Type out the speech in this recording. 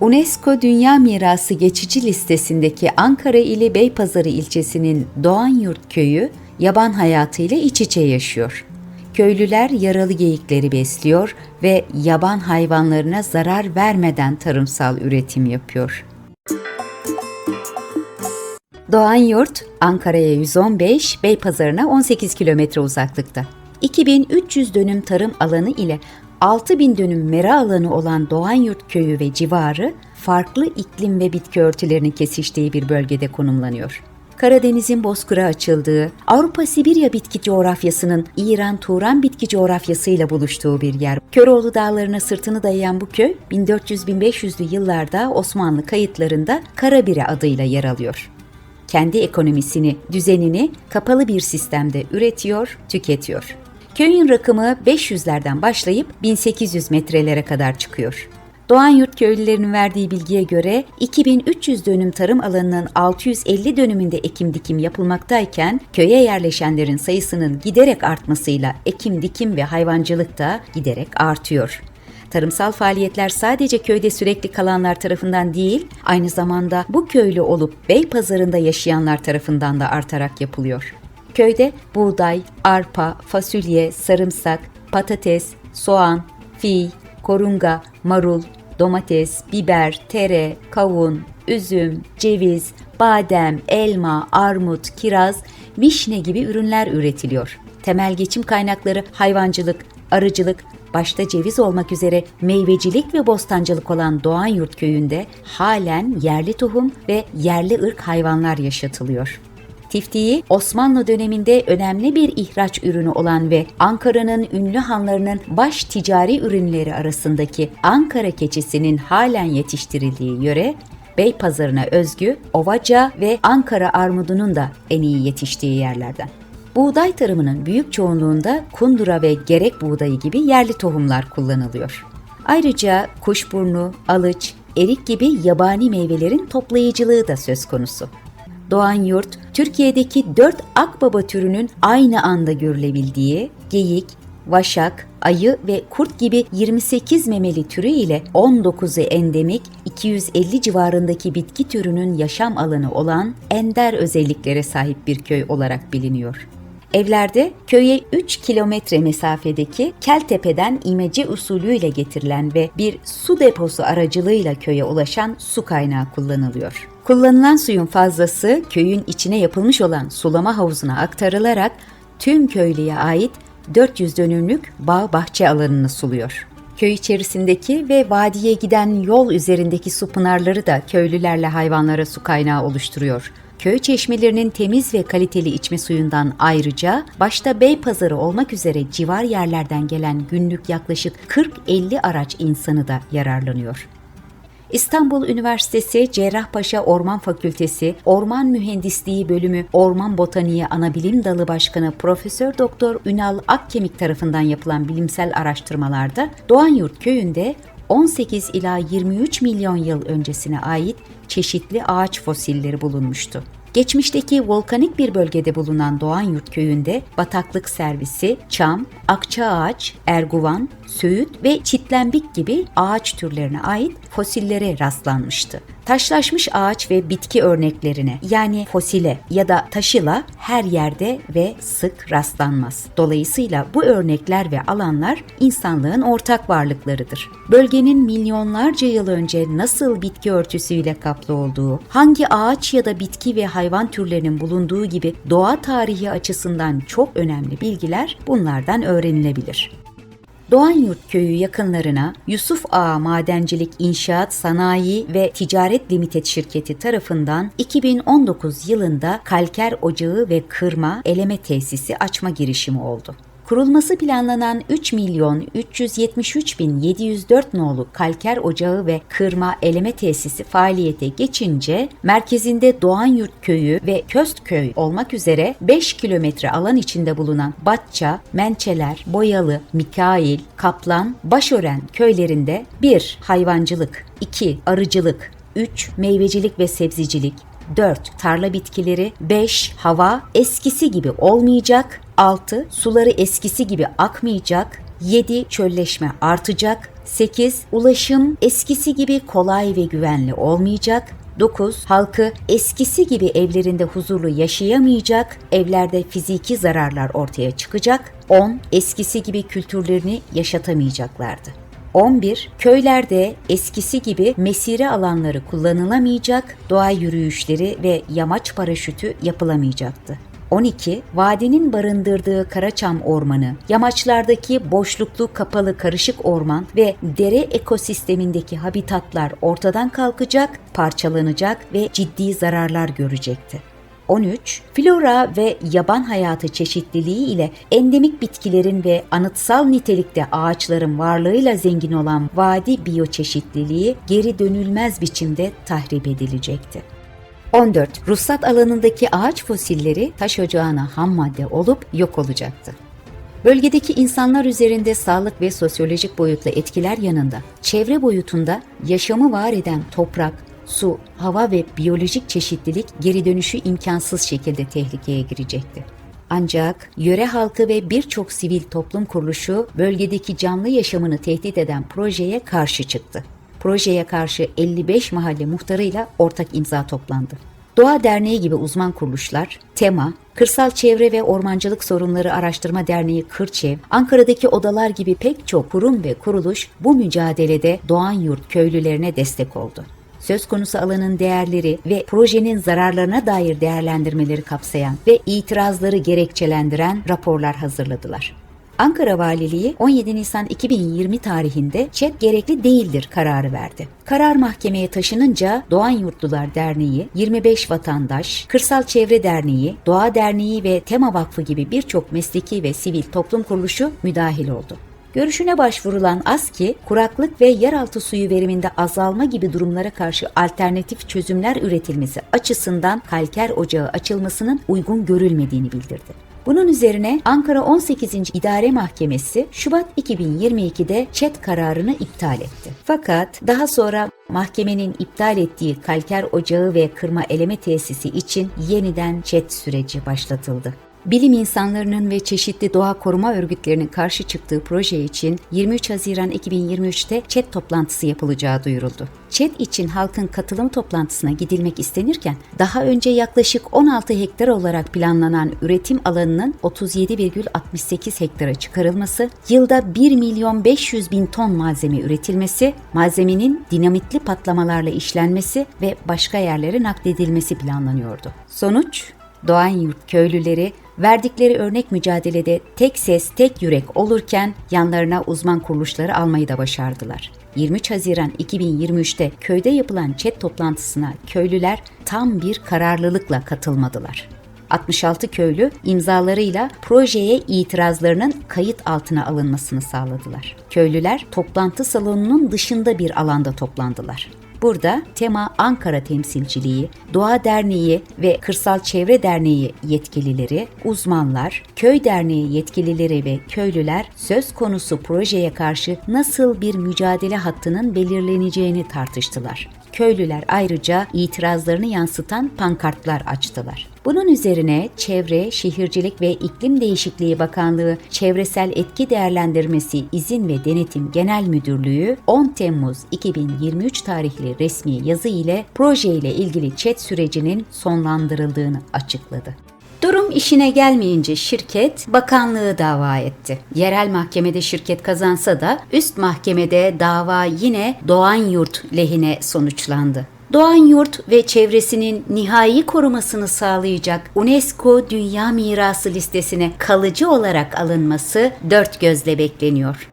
UNESCO Dünya Mirası geçici listesindeki Ankara ili Beypazarı ilçesinin Doğanyurt köyü yaban hayatıyla iç içe yaşıyor. Köylüler yaralı geyikleri besliyor ve yaban hayvanlarına zarar vermeden tarımsal üretim yapıyor. Doğanyurt, Ankara'ya 115, Beypazarı'na 18 kilometre uzaklıkta. 2300 dönüm tarım alanı ile 6000 dönüm mera alanı olan Doğanyurt köyü ve civarı farklı iklim ve bitki örtülerinin kesiştiği bir bölgede konumlanıyor. Karadeniz'in bozkıra açıldığı, Avrupa-Sibirya bitki coğrafyasının İran-Turan bitki coğrafyasıyla buluştuğu bir yer. Köroğlu Dağları'na sırtını dayayan bu köy, 1400-1500'lü yıllarda Osmanlı kayıtlarında Karabire adıyla yer alıyor. Kendi ekonomisini, düzenini kapalı bir sistemde üretiyor, tüketiyor. Köyün rakımı 500'lerden başlayıp 1800 metrelere kadar çıkıyor. Doğanyurt köylülerinin verdiği bilgiye göre 2300 dönüm tarım alanının 650 dönümünde ekim dikim yapılmaktayken köye yerleşenlerin sayısının giderek artmasıyla ekim dikim ve hayvancılık da giderek artıyor. Tarımsal faaliyetler sadece köyde sürekli kalanlar tarafından değil, aynı zamanda bu köylü olup Beypazarı'nda yaşayanlar tarafından da artarak yapılıyor. Köyde buğday, arpa, fasulye, sarımsak, patates, soğan, fiy, korunga, marul, domates, biber, tere, kavun, üzüm, ceviz, badem, elma, armut, kiraz, vişne gibi ürünler üretiliyor. Temel geçim kaynakları hayvancılık, arıcılık, başta ceviz olmak üzere meyvecilik ve bostancılık olan Doğanyurt köyünde halen yerli tohum ve yerli ırk hayvanlar yaşatılıyor. Tiftiği Osmanlı döneminde önemli bir ihraç ürünü olan ve Ankara'nın ünlü hanlarının baş ticari ürünleri arasındaki Ankara keçisinin halen yetiştirildiği yöre Beypazarı'na özgü Ovaca ve Ankara armudunun da en iyi yetiştiği yerlerden. Buğday tarımının büyük çoğunluğunda kundura ve gerek buğdayı gibi yerli tohumlar kullanılıyor. Ayrıca kuşburnu, alıç, erik gibi yabani meyvelerin toplayıcılığı da söz konusu. Doğan Yurt, Türkiye'deki 4 akbaba türünün aynı anda görülebildiği geyik, vaşak, ayı ve kurt gibi 28 memeli türü ile 19'u endemik, 250 civarındaki bitki türünün yaşam alanı olan ender özelliklere sahip bir köy olarak biliniyor. Evlerde köye 3 kilometre mesafedeki Keltepe'den imece usulüyle getirilen ve bir su deposu aracılığıyla köye ulaşan su kaynağı kullanılıyor. Kullanılan suyun fazlası köyün içine yapılmış olan sulama havuzuna aktarılarak tüm köylüye ait 400 dönümlük bağ bahçe alanını suluyor. Köy içerisindeki ve vadiye giden yol üzerindeki su pınarları da köylülerle hayvanlara su kaynağı oluşturuyor. Köy çeşmelerinin temiz ve kaliteli içme suyundan ayrıca başta Beypazarı olmak üzere civar yerlerden gelen günlük yaklaşık 40-50 araç insanı da yararlanıyor. İstanbul Üniversitesi Cerrahpaşa Orman Fakültesi Orman Mühendisliği Bölümü Orman Botaniği Anabilim Dalı Başkanı Profesör Doktor Ünal Akkemik tarafından yapılan bilimsel araştırmalarda Doğanyurt köyünde 18 ila 23 milyon yıl öncesine ait çeşitli ağaç fosilleri bulunmuştu. Geçmişteki volkanik bir bölgede bulunan Doğanyurt köyünde bataklık servisi, çam, akçaağaç, erguvan, söğüt ve çitlenbik gibi ağaç türlerine ait fosillere rastlanmıştı. Taşlaşmış ağaç ve bitki örneklerine yani fosile ya da taşıla her yerde ve sık rastlanmaz. Dolayısıyla bu örnekler ve alanlar insanlığın ortak varlıklarıdır. Bölgenin milyonlarca yıl önce nasıl bitki örtüsüyle kaplı olduğu, hangi ağaç ya da bitki ve hayvan türlerinin bulunduğu gibi doğa tarihi açısından çok önemli bilgiler bunlardan öğrenilebilir. Doğanyurt köyü yakınlarına Yusuf Ağa Madencilik İnşaat Sanayi ve Ticaret Limited şirketi tarafından 2019 yılında kalker ocağı ve kırma eleme tesisi açma girişimi oldu. Kurulması planlanan 3 milyon 373 bin 704 nolu kalker ocağı ve kırma eleme tesisi faaliyete geçince merkezinde Doğanyurt köyü ve Köstköy olmak üzere 5 kilometre alan içinde bulunan Batça, Mençeler, Boyalı, Mikail, Kaplan, Başören köylerinde 1. Hayvancılık 2. Arıcılık 3. Meyvecilik ve sebzecilik 4. Tarla bitkileri 5. Hava eskisi gibi olmayacak 6. Suları eskisi gibi akmayacak 7. Çölleşme artacak 8. Ulaşım eskisi gibi kolay ve güvenli olmayacak. 9. Halkı eskisi gibi evlerinde huzurlu yaşayamayacak, evlerde fiziki zararlar ortaya çıkacak. 10. Eskisi gibi kültürlerini yaşatamayacaklardı. 11. Köylerde eskisi gibi mesire alanları kullanılamayacak, doğa yürüyüşleri ve yamaç paraşütü yapılamayacaktı. 12. Vadinin barındırdığı Karaçam Ormanı, yamaçlardaki boşluklu kapalı karışık orman ve dere ekosistemindeki habitatlar ortadan kalkacak, parçalanacak ve ciddi zararlar görecekti. 13. Flora ve yaban hayatı çeşitliliği ile endemik bitkilerin ve anıtsal nitelikte ağaçların varlığıyla zengin olan vadi biyoçeşitliliği geri dönülmez biçimde tahrip edilecekti. 14. Ruhsat alanındaki ağaç fosilleri taş ocağına ham madde olup yok olacaktı. Bölgedeki insanlar üzerinde sağlık ve sosyolojik boyutla etkiler yanında çevre boyutunda yaşamı var eden toprak, su, hava ve biyolojik çeşitlilik geri dönüşü imkansız şekilde tehlikeye girecekti. Ancak yöre halkı ve birçok sivil toplum kuruluşu bölgedeki canlı yaşamını tehdit eden projeye karşı çıktı. Projeye karşı 55 mahalle muhtarıyla ortak imza toplandı. Doğa Derneği gibi uzman kuruluşlar, TEMA, Kırsal Çevre ve Ormancılık Sorunları Araştırma Derneği Kırçev, Ankara'daki odalar gibi pek çok kurum ve kuruluş bu mücadelede Doğan Yurt köylülerine destek oldu. Söz konusu alanın değerleri ve projenin zararlarına dair değerlendirmeleri kapsayan ve itirazları gerekçelendiren raporlar hazırladılar. Ankara Valiliği 17 Nisan 2020 tarihinde ÇED gerekli değildir kararı verdi. Karar mahkemeye taşınınca Doğan Yurtlular Derneği, 25 vatandaş, Kırsal Çevre Derneği, Doğa Derneği ve Tema Vakfı gibi birçok mesleki ve sivil toplum kuruluşu müdahil oldu. Görüşüne başvurulan ASKİ, kuraklık ve yeraltı suyu veriminde azalma gibi durumlara karşı alternatif çözümler üretilmesi açısından kalker ocağı açılmasının uygun görülmediğini bildirdi. Bunun üzerine Ankara 18. İdare Mahkemesi Şubat 2022'de ÇED kararını iptal etti. Fakat daha sonra mahkemenin iptal ettiği kalker ocağı ve kırma eleme tesisi için yeniden ÇED süreci başlatıldı bilim insanlarının ve çeşitli doğa koruma örgütlerinin karşı çıktığı proje için 23 Haziran 2023'te ÇED toplantısı yapılacağı duyuruldu. ÇED için halkın katılım toplantısına gidilmek istenirken daha önce yaklaşık 16 hektar olarak planlanan üretim alanının 37,68 hektara çıkarılması, yılda 1 milyon 500 bin ton malzeme üretilmesi, malzemenin dinamitli patlamalarla işlenmesi ve başka yerlere nakledilmesi planlanıyordu. Sonuç Doğan Yurt köylüleri verdikleri örnek mücadelede tek ses, tek yürek olurken yanlarına uzman kuruluşları almayı da başardılar. 23 Haziran 2023'te köyde yapılan chat toplantısına köylüler tam bir kararlılıkla katılmadılar. 66 köylü imzalarıyla projeye itirazlarının kayıt altına alınmasını sağladılar. Köylüler toplantı salonunun dışında bir alanda toplandılar. Burada Tema Ankara Temsilciliği, Doğa Derneği ve Kırsal Çevre Derneği yetkilileri, uzmanlar, köy derneği yetkilileri ve köylüler söz konusu projeye karşı nasıl bir mücadele hattının belirleneceğini tartıştılar. Köylüler ayrıca itirazlarını yansıtan pankartlar açtılar. Bunun üzerine Çevre, Şehircilik ve İklim Değişikliği Bakanlığı Çevresel Etki Değerlendirmesi İzin ve Denetim Genel Müdürlüğü 10 Temmuz 2023 tarihli resmi yazı ile proje ile ilgili çet sürecinin sonlandırıldığını açıkladı. Durum işine gelmeyince şirket bakanlığı dava etti. Yerel mahkemede şirket kazansa da üst mahkemede dava yine Doğan Yurt lehine sonuçlandı. Doğan Yurt ve çevresinin nihai korumasını sağlayacak UNESCO Dünya Mirası listesine kalıcı olarak alınması dört gözle bekleniyor.